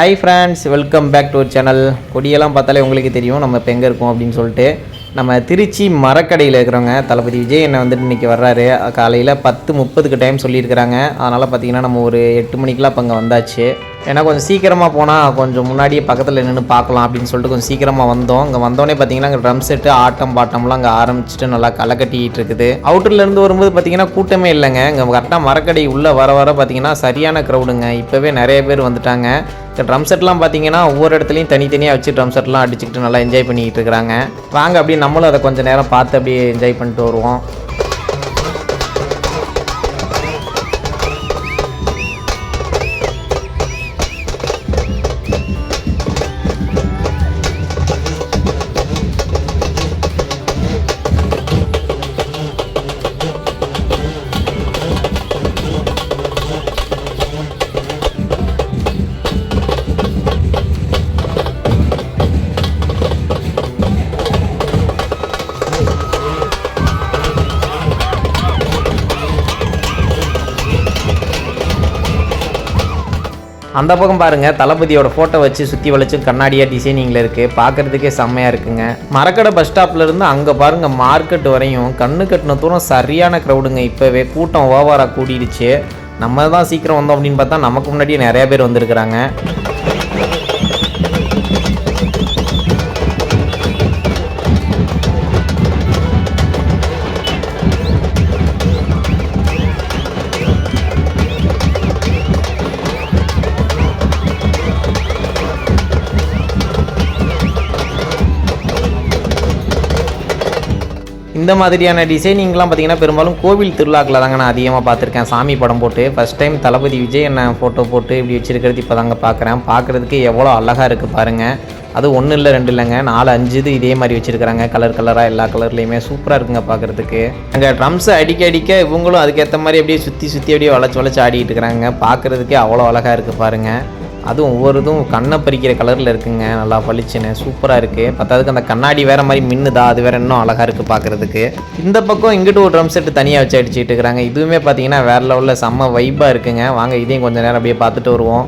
Hi friends welcome back to ஒரு channel கொடியெல்லாம் பார்த்தாலே உங்களுக்கு தெரியும் நம்ம இப்போ எங்கே இருக்கோம் அப்படின்னு சொல்லிட்டு. நம்ம திருச்சி மரக்கடையில் இருக்கிறவங்க தளபதி விஜய் என்ன வந்துட்டு இன்றைக்கி வர்றாரு. காலையில் பத்து முப்பதுக்கு டைம் சொல்லியிருக்கிறாங்க. அதனால் பார்த்தீங்கன்னா நம்ம ஒரு எட்டு மணிக்கெலாம் இப்போ அங்கே வந்தாச்சு. ஏன்னா கொஞ்சம் சீக்கிரமாக போனால் கொஞ்சம் முன்னாடியே பக்கத்தில் நின்று பார்க்கலாம் அப்படின்னு சொல்லிட்டு கொஞ்சம் சீக்கிரமாக வந்தோம். இங்கே வந்தோடனே பார்த்தீங்கன்னா அங்கே ட்ரம் செட்டு ஆட்டம் பாட்டம்லாம் அங்கே ஆரம்பிச்சுட்டு நல்லா களை கட்டிக்கிட்டு இருக்குது. அவுட்டர்லேருந்து வரும்போது பார்த்தீங்கன்னா கூட்டமே இல்லைங்க. இங்கே கரெக்டாக மரக்கடை உள்ளே வர வர பார்த்தீங்கன்னா சரியான க்ரௌடுங்க இப்போவே நிறைய பேர் வந்துட்டாங்க. இந்த ட்ரம் செட்லாம் பார்த்தீங்கன்னா ஒவ்வொரு இடத்துலையும் தனித்தனியாக வச்சு ட்ரம் செட்லாம் அடிச்சுக்கிட்டு நல்லா என்ஜாய் பண்ணிக்கிட்டு இருக்கிறாங்க. வாங்க அப்படியே நம்மளும் அதை கொஞ்சம் நேரம் பார்த்து அப்படியே என்ஜாய் பண்ணிட்டு வருவோம். அந்த பக்கம் பாருங்க தளபதியோட ஃபோட்டோ வச்சு சுற்றி வளைச்சு கண்ணாடியாக டிசைனிங்கில் இருக்குது பார்க்குறதுக்கே செம்மையாக இருக்குங்க. மரக்கடை பஸ் ஸ்டாப்ல இருந்து அங்கே பாருங்க மார்க்கெட் வரையும் கண்ணு கட்டின தூரம் சரியான க்ரௌடுங்க இப்போவே கூட்டம் ஓவராக கூடிடுச்சு. நம்ம தான் சீக்கிரம் வந்தோம் அப்படின்னு பார்த்தா நமக்கு முன்னாடியே நிறைய பேர் வந்திருக்கிறாங்க. இந்த மாதிரியான டிசைனிங்லாம் பார்த்தீங்கன்னா பெரும்பாலும் கோவில் திருவிழாக்களில் தாங்க நான் அதிகமாக பார்த்துருக்கேன். சாமி படம் போட்டு ஃபஸ்ட் டைம் தளபதி விஜய் என்ன ஃபோட்டோ போட்டு இப்படி வச்சுருக்கிறது இப்போ தாங்க பார்க்குறேன். பார்க்குறதுக்கு எவ்வளோ அழகாக இருக்குது பாருங்கள் அது ஒன்றும் இல்லை ரெண்டு இல்லைங்க. நாலு அஞ்சு இது இதே மாதிரி வச்சுருக்கிறாங்க. கலர் கலராக எல்லா கலர்லேயுமே சூப்பராக இருக்குங்க பார்க்குறதுக்கு. அங்கே ட்ரம்ஸை அடிக்க அடிக்க இவங்களும் அதுக்கேற்ற மாதிரி அப்படியே சுற்றி சுற்றி அப்படியே வளைச்சு வளைச்சு ஆடிட்டு இருக்கிறாங்க. பார்க்குறதுக்கே அவ்வளோ அழகாக இருக்குது பாருங்கள் அதுவும் ஒவ்வொரு இதுவும் கண்ணை பறிக்கிற கலரில் இருக்குங்க. நல்லா பளிச்சுன்னு. சூப்பராக இருக்குது பத்தாவதுக்கு அந்த கண்ணாடி வேறு மாதிரி மின்னுதா? அது வேறு இன்னும் அழகாக இருக்குது பார்க்குறதுக்கு இந்த பக்கம் இங்கிட்டு ஒரு ட்ரம் செட்டு தனியாக வச்சு அடிச்சிட்டு இருக்கிறாங்க. இதுவுமே பார்த்தீங்கன்னா வேறு லெவலில் செம்ம வைப்பாக இருக்குங்க. வாங்க இதையும் கொஞ்சம் நேரம் அப்படியே பார்த்துட்டு வருவோம்.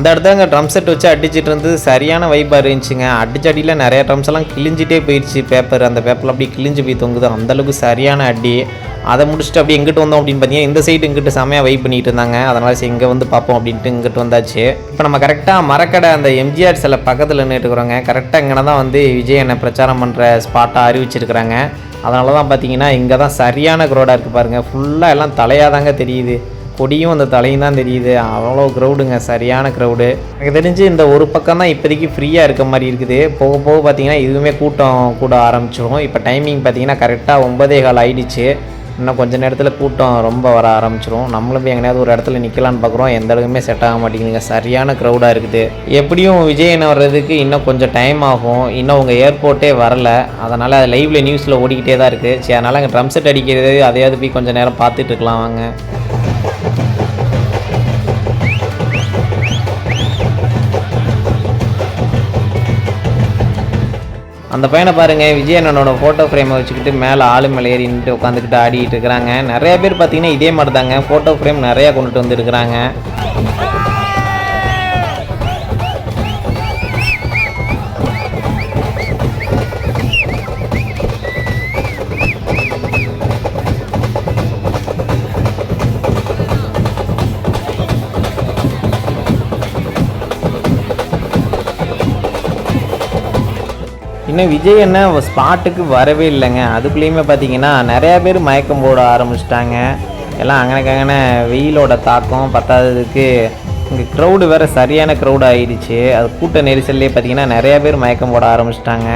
அந்த இடத்துல அங்கே ட்ரம் செட் வச்சு அடிச்சுட்டு இருந்தது. சரியான வைப்பாக இருந்துச்சுங்க. அடிச்ச அடியில் நிறையா ட்ரம்ஸ் எல்லாம் கிழிஞ்சிட்டே போயிடுச்சு பேப்பர் அந்த பேப்பரில் அப்படியே கிழிஞ்சு போய் தொங்குது. அந்தளவுக்கு சரியான அடி. அதை முடிச்சுட்டு அப்படியே எங்கிட்டு வந்தோம் அப்படின்னு பார்த்தீங்கன்னா இந்த சைடு இங்கிட்டு செமையாக வெயிட் பண்ணிட்டு இருந்தாங்க. அதனால் சரி இங்கே வந்து பார்ப்போம் அப்படின்ட்டு இங்கிட்டு வந்தாச்சு. இப்போ நம்ம கரெக்டாக மரக்கடை அந்த எம்ஜிஆர் சில பக்கத்தில் நின்றுட்டுருக்குறோங்க கரெக்டாக இங்கே தான் வந்து விஜய் என்ன பிரச்சாரம் பண்ணுற ஸ்பாட்டாக அறிவிச்சிருக்கிறாங்க. அதனால தான் பார்த்தீங்கன்னா இங்கே தான் சரியான குரோடாக இருக்குது பாருங்கள் ஃபுல்லாக எல்லாம் தலையாக தாங்க தெரியுது. கொடியும் அந்த தலையும் தான் தெரியுது. அவ்வளோ க்ரௌடுங்க சரியான க்ரௌடு எனக்கு தெரிஞ்சு இந்த ஒரு பக்கம் தான் இப்போதைக்கு ஃப்ரீயாக இருக்க மாதிரி இருக்குது. போக போக பார்த்தீங்கன்னா இதுவுமே கூட்டம் கூட ஆரம்பிச்சிடும் இப்போ டைமிங் பார்த்தீங்கன்னா கரெக்டாக ஒன்பதே கால் ஆயிடுச்சு. இன்னும் கொஞ்சம் நேரத்தில் கூட்டம் ரொம்ப வர ஆரம்பிச்சிடும் நம்மளும் போய் எங்கேயாவது ஒரு இடத்துல நிற்கலான்னு பார்க்குறோம். எந்த இடத்துக்குமே செட் ஆக மாட்டேங்குதுங்க. சரியான க்ரௌடாக இருக்குது. எப்படியும் விஜயன் வர்றதுக்கு இன்னும் கொஞ்சம் டைம் ஆகும். இன்னும் உங்கள் ஏர்போர்ட்டே வரல. அதனால் அது லைவில் நியூஸில் ஓடிக்கிட்டே தான் இருக்குது சரி அதனால் அங்கே ட்ரம் செட் அடிக்கிறது அதையாவது போய் கொஞ்சம் நேரம் பார்த்துட்டு இருக்கலாம் வாங்க. அந்த பையனை பாருங்கள் விஜய் அண்ணனோட ஃபோட்டோ ஃப்ரேமை வச்சுக்கிட்டு மேலே ஆளு மேலே ஏறி நின்று உட்காந்துக்கிட்டு ஆடிட்டு இருக்கிறாங்க. நிறைய பேர் பார்த்தீங்கன்னா இதே மாதிரி தாங்க ஃபோட்டோ ஃப்ரேம் நிறையா கொண்டுட்டு வந்துருக்குறாங்க இன்னும் விஜய் என்ன ஸ்பாட்டுக்கு வரவே இல்லைங்க. அதுக்குள்ளேயுமே பார்த்தீங்கன்னா நிறையா பேர் மயக்கம் போட ஆரம்பிச்சிட்டாங்க. எல்லாம் அங்கனக்கங்கன வெயிலோட தாக்கம் பத்தாததுக்கு இங்கே க்ரௌடு வேறு சரியான க்ரௌடு ஆயிடுச்சு. அது கூட்ட நெரிசல்லே பார்த்தீங்கன்னா நிறையா பேர் மயக்கம் போட ஆரம்பிச்சிட்டாங்க.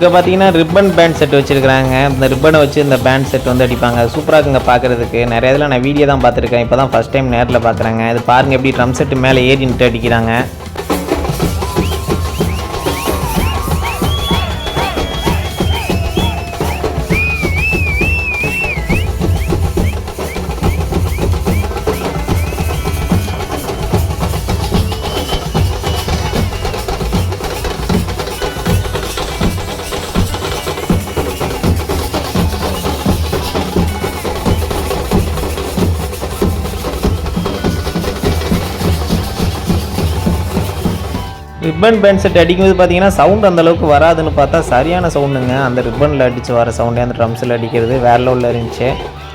இங்கே பார்த்தீங்கன்னா ரிப்பன் பேண்ட் செட் வச்சுருக்காங்க இந்த ரிப்பனை வச்சு இந்த பேண்ட் செட் வந்து அடிப்பாங்க. சூப்பராக இருக்குங்க பார்க்குறதுக்கு நிறைய இதில் நான் வீடியோ தான் பார்த்துருக்கேன். இப்போ தான் ஃபஸ்ட் டைம் நேரில் பார்க்குறேங்க இது பாருங்கள் எப்படி ட்ரம் செட்டு மேலே ஏறி நிட்டு அடிக்கிறாங்க. ரிப்பன் பேண்ட் செட் அடிக்கும்போது பார்த்தீங்கன்னா சவுண்ட் அந்த அளவுக்கு வராதுன்னு பார்த்தா சரியான சவுண்டுங்க அந்த ரிப்பனில் அடித்து வர சவுண்டே அந்த ட்ரம்ஸில் அடிக்கிறது வேற லெவலில் இருந்துச்சு.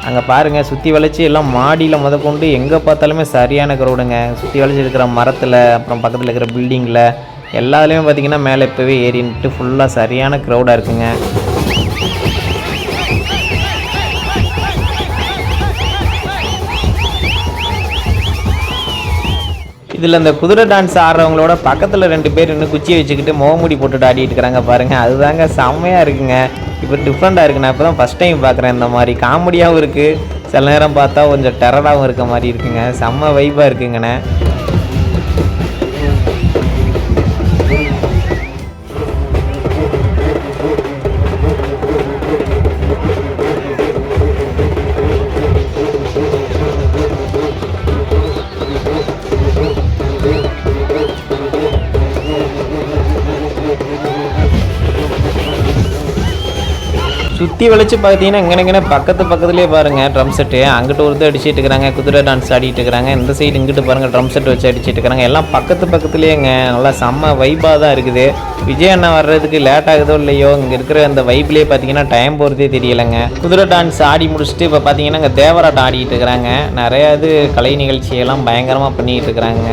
அங்கே பாருங்கள் சுற்றி வளைச்சி எல்லாம் மாடியில் முதற்கொண்டு எங்கே பார்த்தாலுமே சரியான க்ரௌடுங்க சுற்றி வளைச்சி இருக்கிற மரத்தில் அப்புறம் பக்கத்தில் இருக்கிற பில்டிங்கில் எல்லாத்துலேயுமே பார்த்தீங்கன்னா மேலே இப்போவே ஏறின்ட்டு ஃபுல்லாக சரியான க்ரௌடாக இருக்குங்க. இதில் இந்த குதிரை டான்ஸ் ஆடுறவங்களோட பக்கத்தில் ரெண்டு பேர் இன்னும் குச்சியை வச்சுக்கிட்டு முகமூடி போட்டுட்டு ஆடிட்டு இருக்கிறாங்க பாருங்கள் அதுதாங்க செம்மையாக இருக்குங்க. இப்போ டிஃப்ரெண்ட்டாக இருக்குது நான் இப்போ தான் ஃபஸ்ட் டைம் பார்க்குறேன் இந்த மாதிரி காமெடியாகவும் இருக்குது சில நேரம் பார்த்தா கொஞ்சம் டெரராகவும் இருக்க மாதிரி இருக்குங்க. செம்ம வைப்பாக இருக்குங்கண்ணே. சுற்றி வளைச்சு பார்த்தீங்கன்னா இங்கே பக்கத்து பக்கத்துலேயே பாருங்கள் ட்ரம் செட்டு அங்கிட்டு ஒருத்தர் அடிச்சுட்டு இருக்கிறாங்க குதிரை டான்ஸ் ஆடிட்டு இருக்கிறாங்க. இந்த சைடு இங்கிட்டு பாருங்கள் ட்ரம் செட் வச்சு அடிச்சிட்டு இருக்கிறாங்க. எல்லாம் பக்கத்து பக்கத்துலேயேங்க. நல்லா செம்ம வைப்பாக தான் இருக்குது. விஜய் அண்ணா வர்றதுக்கு லேட் ஆகுதோ இல்லையோ இங்கே இருக்கிற அந்த வைப்லேயே பார்த்தீங்கன்னா டைம் போகிறதே தெரியலைங்க. குதிரை டான்ஸ் ஆடி முடிச்சுட்டு இப்போ பார்த்தீங்கன்னா இங்கே தேவராட்டம் ஆடிட்டு இருக்கிறாங்க. நிறையா இது கலை நிகழ்ச்சியெல்லாம் பயங்கரமாக பண்ணிக்கிட்டு இருக்கிறாங்க.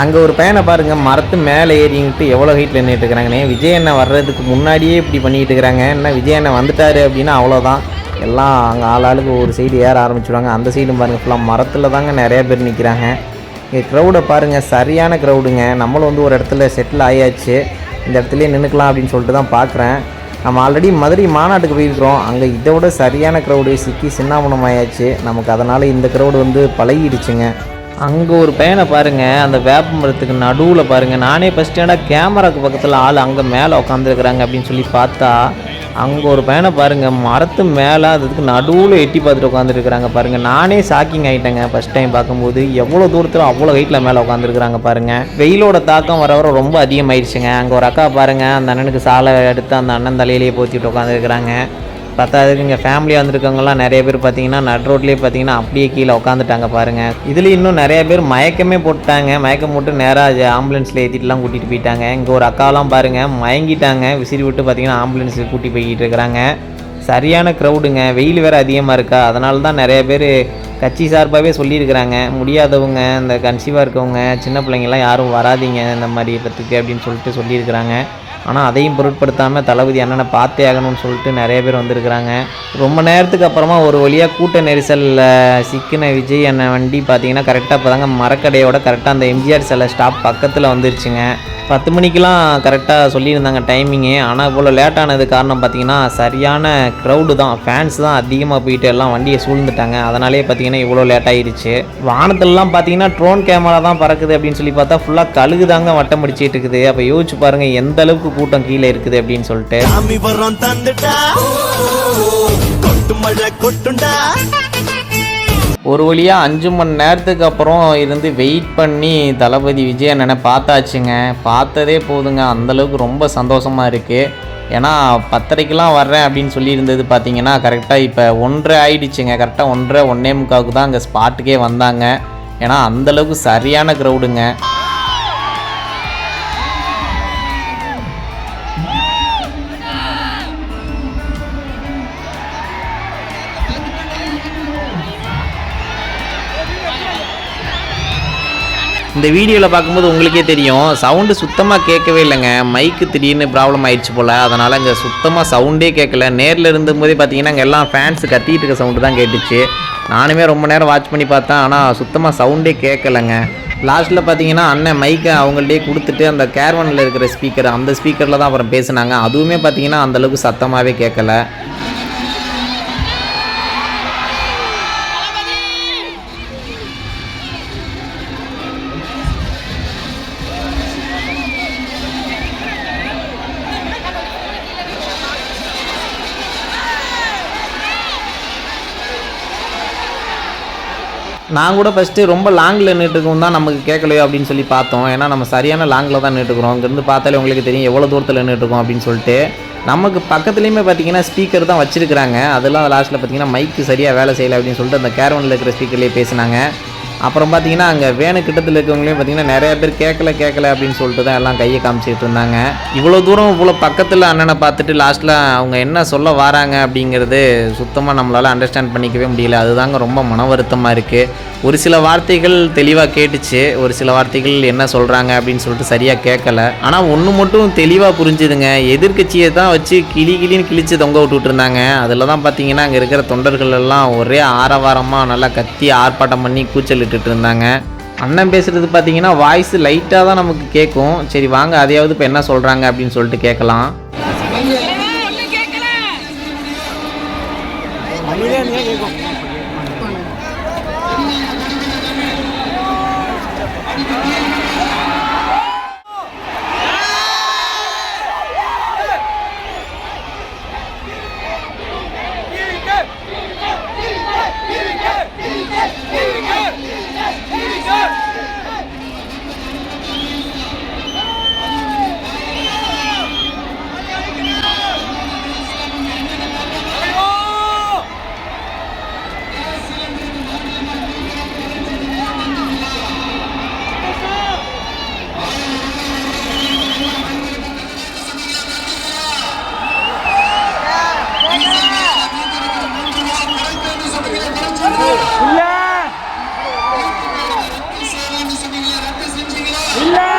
அங்கே ஒரு பையனை பாருங்கள் மரத்து மேலே ஏறிங்கிட்டு எவ்வளோ ஹைட்டில் நின்றுட்டு இருக்கிறாங்கண்ணே விஜய் அண்ணன் வர்றதுக்கு முன்னாடியே இப்படி பண்ணிகிட்டு இருக்கிறாங்க? என்ன விஜய் அண்ணன் வந்துட்டாரு அப்படின்னா அவ்வளோதான் எல்லாம் அங்கே ஆளாளுக்கு ஒரு சைடு ஏற ஆரம்பிச்சிடுவாங்க அந்த சைடும் பாருங்கள் ஃபுல்லாக மரத்தில் தாங்க நிறையா பேர் நிற்கிறாங்க இங்கே க்ரௌடை பாருங்கள் சரியான க்ரௌடுங்க நம்மளும் வந்து ஒரு இடத்துல செட்டில் ஆயாச்சு. இந்த இடத்துலையே நின்றுக்கலாம் அப்படின்னு சொல்லிட்டு தான் பார்க்குறேன் நம்ம ஆல்ரெடி மதுரை மாநாட்டுக்கு போயிருக்கிறோம். அங்கே இதை விட சரியான க்ரௌடு சிக்கி சின்னாமணம் ஆயாச்சு நமக்கு அதனால் இந்த க்ரௌடு வந்து பழகிடுச்சுங்க. அங்கே ஒரு பையனை பாருங்கள் அந்த வேப்ப மரத்துக்கு நடுவில் பாருங்க. நானே ஃபஸ்ட் ஏன்டா கேமராக்கு பக்கத்தில் ஆள் அங்கே மேலே உட்காந்துருக்குறாங்க அப்படின்னு சொல்லி பார்த்தா அங்கே ஒரு பையனை பாருங்கள் மரத்து மேலே அதுக்கு நடுவில் எட்டி பார்த்துட்டு உட்காந்துருக்குறாங்க பாருங்க. நானே ஷாக்கிங் ஆகிட்டேங்க ஃபஸ்ட் டைம் பார்க்கும்போது. எவ்வளோ தூரத்தில் அவ்வளோ ஹைட்டில் மேலே உட்காந்துருக்குறாங்க பாருங்கள் வெயிலோட தாக்கம் வர வர ரொம்ப அதிகமாயிடுச்சுங்க அங்கே ஒரு அக்கா பாருங்க அந்த அண்ணனுக்கு சாலை எடுத்து அந்த அண்ணன் தலையிலேயே போத்திட்டு உட்காந்துருக்குறாங்க பத்தாவதுக்கு இங்கே ஃபேமிலியாக வந்திருக்கவங்கலாம் நிறைய பேர் பார்த்தீங்கன்னா நட் ரோட்லேயே பார்த்தீங்கன்னா அப்படியே கீழே உட்காந்துட்டாங்க பாருங்கள் இதில் இன்னும் நிறைய பேர் மயக்கமே போட்டாங்க மயக்கம் போட்டு நேராக ஆம்புலன்ஸில் ஏற்றிட்டுலாம் கூட்டிகிட்டு போயிட்டாங்க. இங்கே ஒரு அக்காலாம் பாருங்கள் மயங்கிட்டாங்க. விசிறி விட்டு பார்த்தீங்கன்னா ஆம்புலன்ஸுக்கு கூட்டி போய்கிட்டு இருக்கிறாங்க. சரியான க்ரௌடுங்க வெயில் வேறு அதிகமாக இருக்கா? அதனால தான் நிறைய பேர் கட்சி சார்பாகவே சொல்லியிருக்கிறாங்க. முடியாதவங்க இந்த கன்சீவாக இருக்கவங்க சின்ன பிள்ளைங்கள்லாம் யாரும் வராதீங்க இந்த மாதிரி இடத்துக்கு அப்படின்னு சொல்லிட்டு சொல்லியிருக்கிறாங்க. ஆனால் அதையும் பொருட்படுத்தாமல் தளபதி அண்ணனை பார்த்தே ஆகணும்னு சொல்லிட்டு நிறைய பேர் வந்திருக்கிறாங்க. ரொம்ப நேரத்துக்கு அப்புறமா ஒரு வழியாக கூட்ட நெரிசலில் சிக்கின விஜய் அண்ணன் வண்டி பார்த்தீங்கன்னா கரெக்டாக இப்போ தாங்க மரக்கடையோட கரெக்டாக அந்த எம்ஜிஆர் சிலை ஸ்டாப் பக்கத்தில் வந்துருச்சுங்க. பத்து மணிக்கெலாம் கரெக்டாக சொல்லியிருந்தாங்க டைமிங்கு ஆனால் இவ்வளோ லேட் ஆனது காரணம் பார்த்தீங்கன்னா சரியான க்ரௌடு தான் ஃபேன்ஸ் தான் அதிகமாக போயிட்டு எல்லாம் வண்டியை சூழ்ந்துட்டாங்க. அதனாலே பார்த்தீங்கன்னா இவ்வளோ லேட் ஆயிடுச்சு வானத்துலலாம் பார்த்தீங்கன்னா ட்ரோன் கேமரா தான் பறக்குது அப்படின்னு சொல்லி பார்த்தா ஃபுல்லாக கழுகு தாங்க வட்டம் அடிச்சிட்டு இருக்குது. அப்போ யோசிச்சு பாருங்கள் எந்த அளவுக்கு கூட்டம் கீழே இருக்குது அப்படின்னு சொல்லிட்டு. ஒரு வழியாக அஞ்சு மணி நேரத்துக்கு அப்புறம் இருந்து வெயிட் பண்ணி தளபதி விஜய் அண்ணனை பார்த்தாச்சுங்க. பார்த்ததே போதுங்க. அந்தளவுக்கு ரொம்ப சந்தோஷமாக இருக்குது ஏன்னா பத்தரைக்கெலாம் வர்றேன் அப்படின்னு சொல்லியிருந்தது பார்த்தீங்கன்னா கரெக்டாக இப்போ ஒன்றரை ஆயிடுச்சுங்க. கரெக்டாக ஒன்றரை ஒன்றே முக்காவுக்கு தான் அங்கே ஸ்பாட்டுக்கே வந்தாங்க. ஏன்னா அந்தளவுக்கு சரியான க்ரௌடுங்க இந்த வீடியோவில் பார்க்கும்போது உங்களுக்கே தெரியும் சவுண்டு சுத்தமாக கேட்கவே இல்லைங்க. மைக்கு திடீர்னு ப்ராப்ளம் ஆயிடுச்சு போல். அதனால் இங்கே சுத்தமாக சவுண்டே கேட்கல. நேரில் இருந்தபோதே பார்த்தீங்கன்னா அங்கே எல்லாம் ஃபேன்ஸ் கத்திட்டு இருக்க சவுண்டு தான் கேட்டுச்சு. நானுமே ரொம்ப நேரம் வாட்ச் பண்ணி பார்த்தேன். ஆனால் சுத்தமாக சவுண்டே கேட்கலங்க. லாஸ்ட்டில் பார்த்தீங்கன்னா அண்ணன் மைக்கை அவங்கள்டே கொடுத்துட்டு அந்த கேர்வனில் இருக்கிற ஸ்பீக்கர் அந்த ஸ்பீக்கரில் தான் அப்புறம் பேசினாங்க. அதுவுமே பார்த்தீங்கன்னா அந்தளவுக்கு சத்தமாகவே கேட்கல. நான் கூட ஃபஸ்ட்டு ரொம்ப லாங்கில் நின்றுட்டுருக்கோம் தான் நமக்கு கேட்கலையோ அப்படின்னு சொல்லி பார்த்தோம். ஏன்னா நம்ம சரியான லாங்கில் தான் நின்றுட்டுருக்கோம் இங்கேருந்து பார்த்தாலே உங்களுக்கு தெரியும் எவ்வளோ தூரத்தில் நின்றுட்டுருக்கோம் அப்படின்னு சொல்லிட்டு. நமக்கு பக்கத்துலேயுமே பார்த்தீங்கன்னா ஸ்பீக்கர் தான் வச்சுருக்கிறாங்க. அதெல்லாம் லாஸ்ட்டில் பார்த்தீங்கன்னா மைக்கு சரியாக வேலை செய்யலை அப்படின்னு சொல்லிட்டு அந்த கேரவனில் இருக்கிற ஸ்பீக்கர்லேயே பேசினாங்க. அப்புறம் பார்த்தீங்கன்னா அங்கே வேணு கிட்டத்தில் இருக்கவங்களையும் பார்த்தீங்கன்னா நிறைய பேர் கேட்கல கேட்கல அப்படின்னு சொல்லிட்டு தான் எல்லாம் கையை காமிச்சிட்டு இருந்தாங்க. இவ்வளோ தூரம் இவ்வளோ பக்கத்தில் அண்ணனை பார்த்துட்டு லாஸ்ட்டில் அவங்க என்ன சொல்ல வராங்க அப்படிங்கிறது சுத்தமாக நம்மளால் அண்டர்ஸ்டாண்ட் பண்ணிக்கவே முடியல. அதுதாங்க ரொம்ப மன வருத்தமாக இருக்குது ஒரு சில வார்த்தைகள் தெளிவாக கேட்டுச்சு. ஒரு சில வார்த்தைகள் என்ன சொல்கிறாங்க அப்படின்னு சொல்லிட்டு சரியாக கேட்கல ஆனால் ஒன்று மட்டும் தெளிவாக புரிஞ்சுதுங்க. எதிர்க்கட்சியை தான் வச்சு கிளி கிளின்னு கிழிச்சு தொங்க விட்டுட்டு இருந்தாங்க. அதில் தான் பார்த்தீங்கன்னா அங்கே இருக்கிற தொண்டர்கள் எல்லாம் ஒரே ஆரவாரமாக நல்லா கத்தி ஆர்ப்பாட்டம் பண்ணி கூச்சல் கேட்டுட்டு இருந்தாங்க அண்ணன் பேசுகிறது பார்த்தீங்கன்னா வாய்ஸ் லைட்டாக தான் நமக்கு கேட்கும். சரி வாங்க அதையாவது இப்போ என்ன சொல்கிறாங்க அப்படின்னு சொல்லிட்டு கேட்கலாம். ಇಲ್ಲ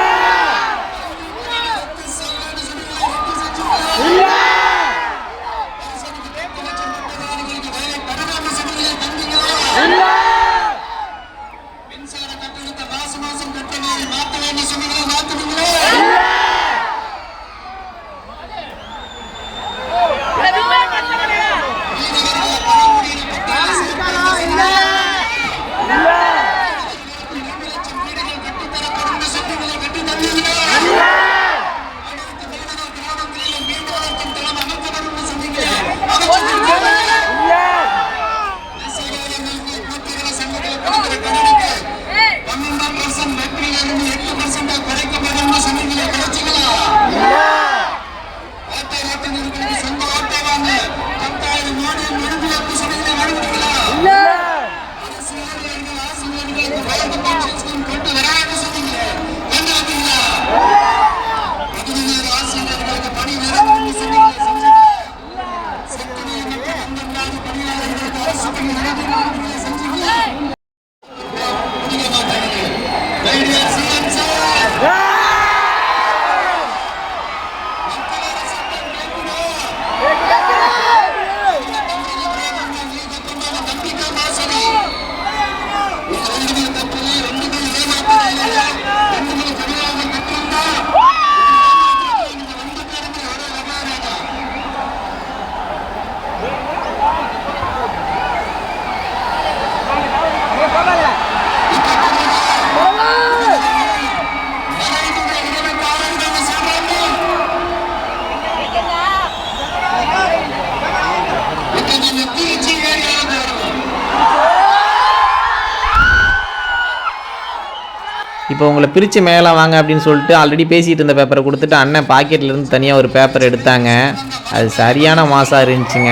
இப்போ உங்களை பிரித்து மேலே வாங்க அப்படின்னு சொல்லிட்டு ஆல்ரெடி பேசிகிட்டு இருந்த பேப்பரை கொடுத்துட்டு அண்ணன் பாக்கெட்லேருந்து தனியாக ஒரு பேப்பர் எடுத்தாங்க. அது சரியான மாசாக இருந்துச்சுங்க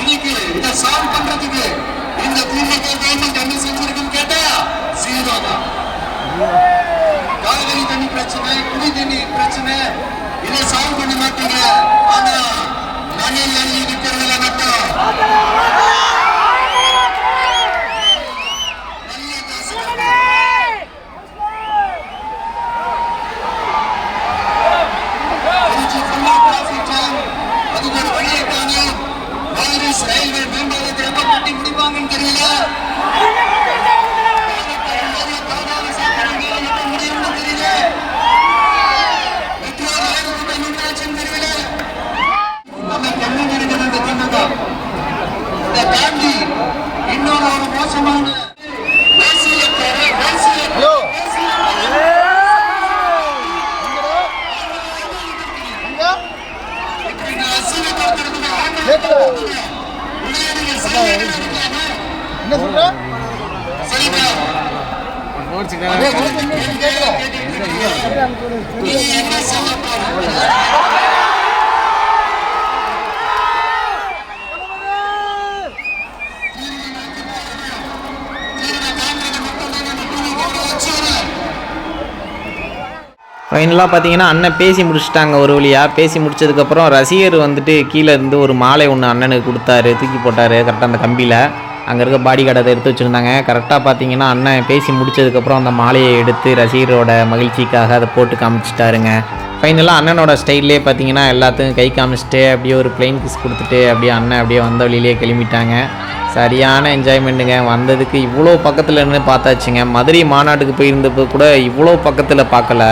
இன்னைக்கு இதை சால்வ் பண்றதுக்கு இந்த திமுக கவர்மெண்ட் என்ன செஞ்சிருக்குன்னு கேட்டா ஜீரோ தான் காவிரி தண்ணி பிரச்சனை தண்ணி பிரச்சனை. இதை சால்வ் பண்ண மாட்டீங்க. ஆனா மண்ணில் அள்ளி இருக்கிறதுல மட்டும். ஃபைனலாக பார்த்தீங்கன்னா அண்ணன் பேசி முடிச்சிட்டாங்க ஒரு வழியாக பேசி முடிச்சதுக்கப்புறம் ரசிகர் வந்துட்டு கீழே இருந்து ஒரு மாலை ஒன்று அண்ணனுக்கு கொடுத்தாரு. தூக்கி போட்டார் கரெக்டாக அந்த கம்பியில். அங்கே இருக்க பாடி கார்டை அதை எடுத்து வச்சுருந்தாங்க. கரெக்டாக பார்த்தீங்கன்னா அண்ணன் பேசி முடிச்சதுக்கப்புறம் அந்த மாலையை எடுத்து ரசிகரோட மகிழ்ச்சிக்காக அதை போட்டு காமிச்சிட்டாருங்க. ஃபைனலாக அண்ணனோட ஸ்டைல்லே பார்த்தீங்கன்னா எல்லாத்துக்கும் கை காமிச்சிட்டு அப்படியே ஒரு பிளெயின் கிஸ் கொடுத்துட்டு அப்படியே அண்ணன் அப்படியே வந்த வழியிலே கிளம்பிட்டாங்க. சரியான என்ஜாய்மெண்ட்டுங்க வந்ததுக்கு இவ்வளோ பக்கத்தில் இருந்து பார்த்தாச்சுங்க. மதுரை மாநாட்டுக்கு போயிருந்தப்போ கூட இவ்வளோ பக்கத்தில் பார்க்கல.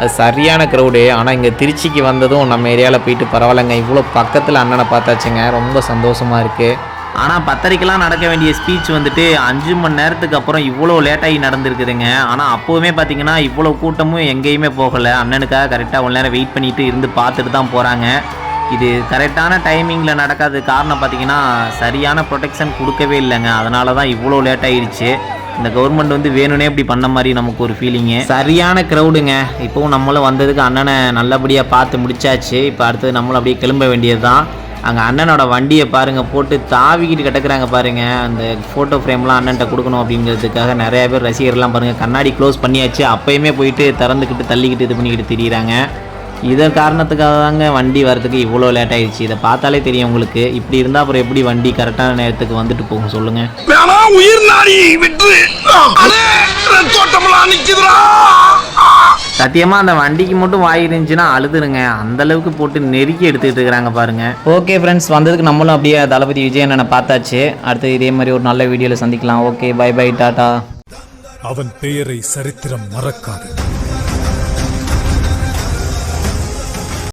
அது சரியான க்ரௌடு ஆனால் இங்கே திருச்சிக்கு வந்ததும் நம்ம ஏரியாவில் போயிட்டு பரவாயில்லைங்க. இவ்வளோ பக்கத்தில் அண்ணனை பார்த்தாச்சுங்க. ரொம்ப சந்தோஷமாக இருக்குது ஆனால் பத்தரைக்கெல்லாம் நடக்க வேண்டிய ஸ்பீச் வந்துட்டு அஞ்சு மணி நேரத்துக்கு அப்புறம் இவ்வளோ லேட்டாகி நடந்திருக்குதுங்க. ஆனால் அப்போவுமே பார்த்தீங்கன்னா இவ்வளோ கூட்டமும் எங்கேயுமே போகலை. அண்ணனுக்காக கரெக்டாக ஒரு நேரம் வெயிட் பண்ணிட்டு இருந்து பார்த்துட்டு தான் போகிறாங்க இது கரெக்டான டைமிங்கில் நடக்காத காரணம் பார்த்தீங்கன்னா சரியான ப்ரொடெக்ஷன் கொடுக்கவே இல்லைங்க. அதனால தான் இவ்வளோ லேட் ஆயிடுச்சு இந்த கவர்மெண்ட் வந்து வேணும்னே இப்படி பண்ண மாதிரி நமக்கு ஒரு ஃபீலிங்கு சரியான க்ரௌடுங்க இப்போவும் நம்மளும் வந்ததுக்கு அண்ணனை நல்லபடியாக பார்த்து முடிச்சாச்சு. இப்போ அடுத்தது நம்மளும் அப்படியே கிளம்ப வேண்டியது தான் அங்கே அண்ணனோட வண்டியை பாருங்கள் போட்டு தாவிக்கிட்டு கிடக்குறாங்க பாருங்க. அந்த ஃபோட்டோ ஃப்ரேம்லாம் அண்ணன்ட்ட கொடுக்கணும் அப்படிங்கிறதுக்காக நிறையா பேர் ரசிகர்லாம் பாருங்கள் கண்ணாடி க்ளோஸ் பண்ணியாச்சு. அப்பயுமே போயிட்டு திறந்துக்கிட்டு தள்ளிக்கிட்டு இது பண்ணிக்கிட்டு திரியிறாங்க. இதன் காரணத்துக்காக தாங்க வண்டி வரதுக்கு இவ்வளோ லேட் ஆயிடுச்சு. இதை பார்த்தாலே தெரியும் உங்களுக்கு. இப்படி இருந்தால் அப்புறம் எப்படி வண்டி கரெக்டான நேரத்துக்கு வந்துட்டு போகும் சொல்லுங்கள் வேணா உயிர் நாடி விட்டு. அடே தோட்டமெல்லாம் நிக்குதுடா. சத்தியமாக அந்த வண்டிக்கு மட்டும் வாய் இருந்துச்சுன்னா அழுதுருங்க. அந்த அளவுக்கு போட்டு நெருக்கி எடுத்துக்கிட்டு இருக்கிறாங்க பாருங்க. ஓகே ஃப்ரெண்ட்ஸ் வந்ததுக்கு நம்மளும் அப்படியே தளபதி விஜய் அண்ணனை பார்த்தாச்சு. அடுத்து இதே மாதிரி ஒரு நல்ல வீடியோவில் சந்திக்கலாம். ஓகே பை பை டாட்டா அவன் பெயரை சரித்திரம் மறக்காது.